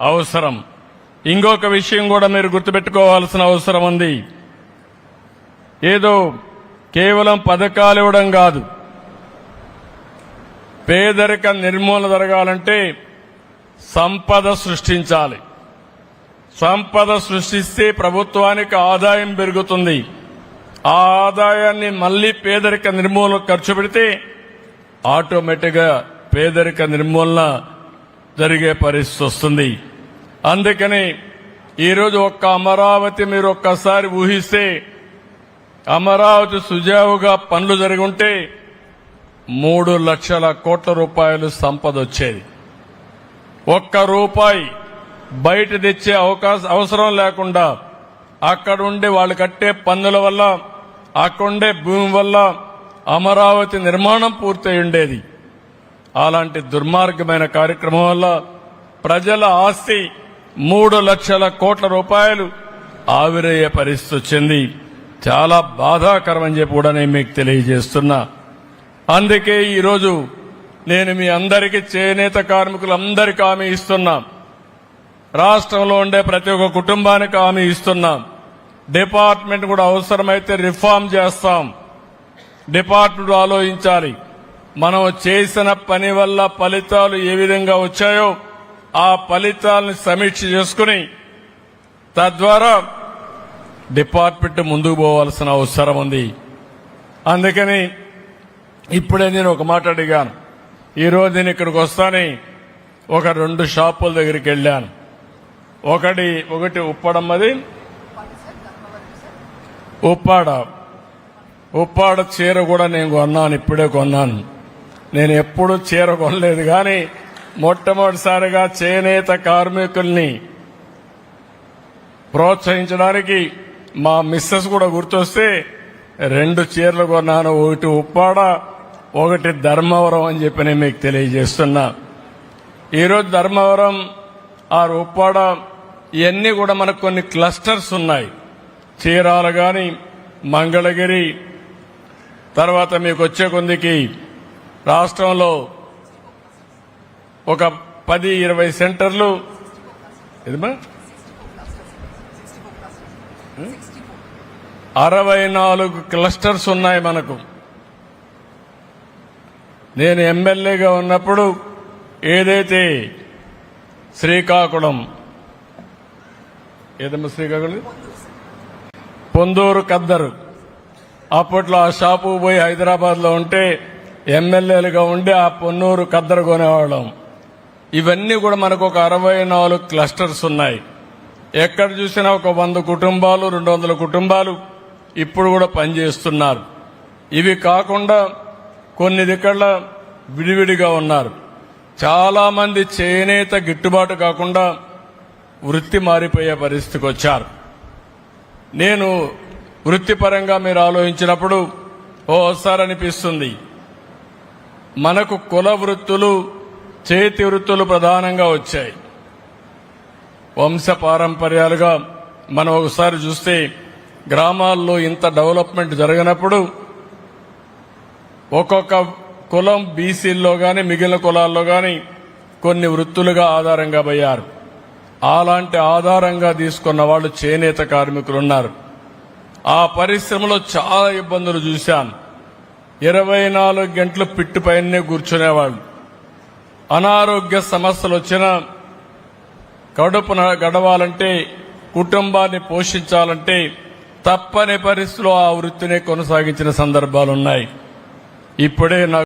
అవసరం. ఇంకొక విషయం కూడా మీరు గుర్తుపెట్టుకోవాల్సిన అవసరం ఉంది. ఏదో కేవలం పథకాలు ఇవ్వడం కాదు. పేదరిక నిర్మూలన జరగాలంటే సంపద సృష్టించాలి. సంపద సృష్టిస్తే ప్రభుత్వానికి ఆదాయం పెరుగుతుంది. ఆ ఆదాయాన్ని మళ్ళీ పేదరిక నిర్మూలన ఖర్చు పెడితే ఆటోమేటిక్గా పేదరిక నిర్మూలన జరిగే పరిస్థితి వస్తుంది. అందుకని ఈరోజు ఒక్క అమరావతి మీరు ఒక్కసారి ఊహిస్తే అమరావతి సుజావుగా పనులు జరుగుంటే ఉంటే మూడు లక్షల కోట్ల రూపాయలు సంపద వచ్చేది. ఒక్క రూపాయి బయట తెచ్చే అవకాశం అవసరం లేకుండా అక్కడ ఉండే వాళ్ళు కట్టే పన్నుల వల్ల అక్కడుండే భూమి వల్ల అమరావతి నిర్మాణం పూర్తయి ఉండేది. అలాంటి దుర్మార్గమైన కార్యక్రమం వల్ల ప్రజల ఆస్తి మూడు లక్షల కోట్ల రూపాయలు ఆవిరయ్యే పరిస్థితి వచ్చింది. చాలా బాధాకరం అని చెప్పి కూడా నేను మీకు తెలియజేస్తున్నా. అందుకే ఈరోజు నేను మీ అందరికీ చేనేత కార్మికులందరికీ హామీ ఇస్తున్నా. రాష్ట్రంలో ఉండే ప్రతి ఒక్క కుటుంబానికి హామీ ఇస్తున్నాం. డిపార్ట్మెంట్ కూడా అవసరమైతే రిఫార్మ్ చేస్తాం. డిపార్ట్మెంట్ ఆలోచించాలి. మనం చేసిన పని వల్ల ఫలితాలు ఏ విధంగా వచ్చాయో ఆ ఫలితాలను సమీక్ష చేసుకుని తద్వారా డిపార్ట్మెంట్ ముందుకు పోవాల్సిన అవసరం ఉంది. అందుకని ఇప్పుడే నేను ఒక మాట అడిగాను. ఈరోజు నేను ఇక్కడికి వస్తానే ఒక రెండు షాపుల దగ్గరికి వెళ్ళాను. ఒకటి ఒకటి ఉప్పడమ్మది ఉప్పాడ. ఉప్పాడ చీర కూడా నేను కొన్నాను ఇప్పుడే కొన్నాను. నేను ఎప్పుడు చీర కొనలేదు కానీ మొట్టమొదటిసారిగా చేనేత కార్మికుల్ని ప్రోత్సహించడానికి మా మిస్సెస్ కూడా గుర్తొస్తే రెండు చీరలు కొన్నాను ఒకటి ఉప్పాడ ఒకటి ధర్మవరం అని చెప్పి నేను మీకు తెలియజేస్తున్నా. ఈరోజు ధర్మవరం ఆ ఉప్పాడ ఇవన్నీ కూడా మనకు కొన్ని క్లస్టర్స్ ఉన్నాయి. చీరాలు కానీ మంగళగిరి తర్వాత మీకు వచ్చే కొందికి రాష్ట్రంలో ఒక పది ఇరవై సెంటర్లు అరవై నాలుగు క్లస్టర్స్ ఉన్నాయి మనకు. నేను ఎమ్మెల్యేగా ఉన్నప్పుడు ఏదైతే శ్రీకాకుళం ఏదమ్మా శ్రీకాకుళం? పొందూరు కద్దరు. అప్పట్లో ఆ షాపు పోయి హైదరాబాద్లో ఉంటే ఎమ్మెల్యేలుగా ఉండి ఆ పొన్నూరు కద్దరు కొనేవాళ్ళం. ఇవన్నీ కూడా మనకు ఒక అరవై నాలుగు క్లస్టర్స్ ఉన్నాయి. ఎక్కడ చూసినా ఒక వంద కుటుంబాలు రెండు వందల కుటుంబాలు ఇప్పుడు కూడా పనిచేస్తున్నారు. ఇవి కాకుండా కొన్ని దిక్కళ్ళ విడివిడిగా ఉన్నారు. చాలామంది చేనేత గిట్టుబాటు కాకుండా వృత్తి మారిపోయే పరిస్థితికి వచ్చారు. నేను వృత్తిపరంగా మీరు ఆలోచించినప్పుడు ఓసారి అనిపిస్తుంది మనకు కుల వృత్తులు చేతి వృత్తులు ప్రధానంగా వచ్చాయి. వంశ పారంపర్యాలుగా మనం ఒకసారి చూస్తే గ్రామాల్లో ఇంత డెవలప్మెంట్ జరిగినప్పుడు ఒక్కొక్క కులం బీసీల్లో కానీ మిగిలిన కులాల్లో కానీ కొన్ని వృత్తులుగా ఆధారంగా పోయారు. అలాంటి ఆధారంగా తీసుకున్న వాళ్ళు చేనేత కార్మికులు ఉన్నారు ఆ పరిశ్రమలో చాలా ఇబ్బందులు చూశాను ఇరవై నాలుగు గంటలు పిట్టుపైనే కూర్చునేవాళ్ళు. అనారోగ్య సమస్యలు వచ్చినా కడుపు గడవాలంటే కుటుంబాన్ని పోషించాలంటే తప్పని పరిస్థితిలో ఆ వృత్తిని కొనసాగించిన సందర్భాలున్నాయి. ఇప్పుడే నాకు